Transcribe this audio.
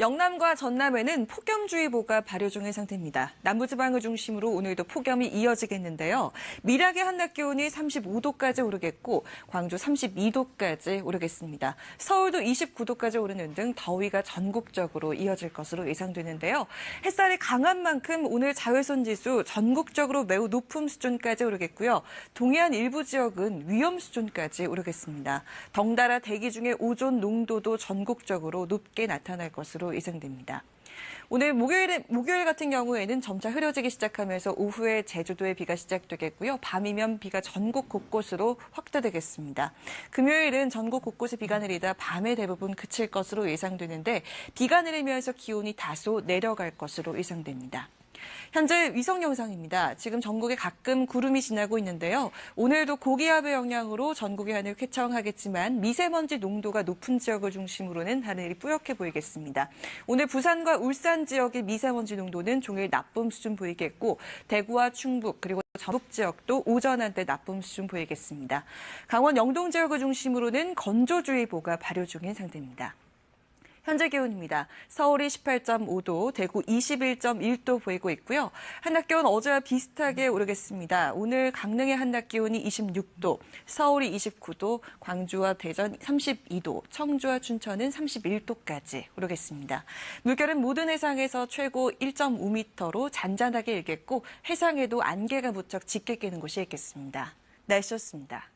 영남과 전남에는 폭염주의보가 발효 중인 상태입니다. 남부지방을 중심으로 오늘도 폭염이 이어지겠는데요. 미락의 한낮 기온이 35도까지 오르겠고 광주 32도까지 오르겠습니다. 서울도 29도까지 오르는 등 더위가 전국적으로 이어질 것으로 예상되는데요. 햇살이 강한 만큼 오늘 자외선 지수 전국적으로 매우 높은 수준까지 오르겠고요. 동해안 일부 지역은 위험 수준까지 오르겠습니다. 덩달아 대기 중에 오존 농도도 전국적으로 높게 나타날 것으로 예상됩니다. 오늘 목요일, 목요일 같은 경우에는 점차 흐려지기 시작하면서 오후에 제주도에 비가 시작되겠고요. 밤이면 비가 전국 곳곳으로 확대되겠습니다. 금요일은 전국 곳곳에 비가 내리다 밤에 대부분 그칠 것으로 예상되는데 비가 내리면서 기온이 다소 내려갈 것으로 예상됩니다. 현재 위성 영상입니다. 지금 전국에 가끔 구름이 지나고 있는데요. 오늘도 고기압의 영향으로 전국의 하늘 쾌청하겠지만 미세먼지 농도가 높은 지역을 중심으로는 하늘이 뿌옇게 보이겠습니다. 오늘 부산과 울산 지역의 미세먼지 농도는 종일 나쁨 수준 보이겠고 대구와 충북 그리고 전북 지역도 오전 한때 나쁨 수준 보이겠습니다. 강원 영동 지역을 중심으로는 건조주의보가 발효 중인 상태입니다. 현재 기온입니다. 서울이 18.5도, 대구 21.1도 보이고 있고요. 한낮 기온 어제와 비슷하게 오르겠습니다. 오늘 강릉의 한낮 기온이 26도, 서울이 29도, 광주와 대전 32도, 청주와 춘천은 31도까지 오르겠습니다. 물결은 모든 해상에서 최고 1.5m로 잔잔하게 일겠고 해상에도 안개가 무척 짙게 끼는 곳이 있겠습니다. 날씨였습니다.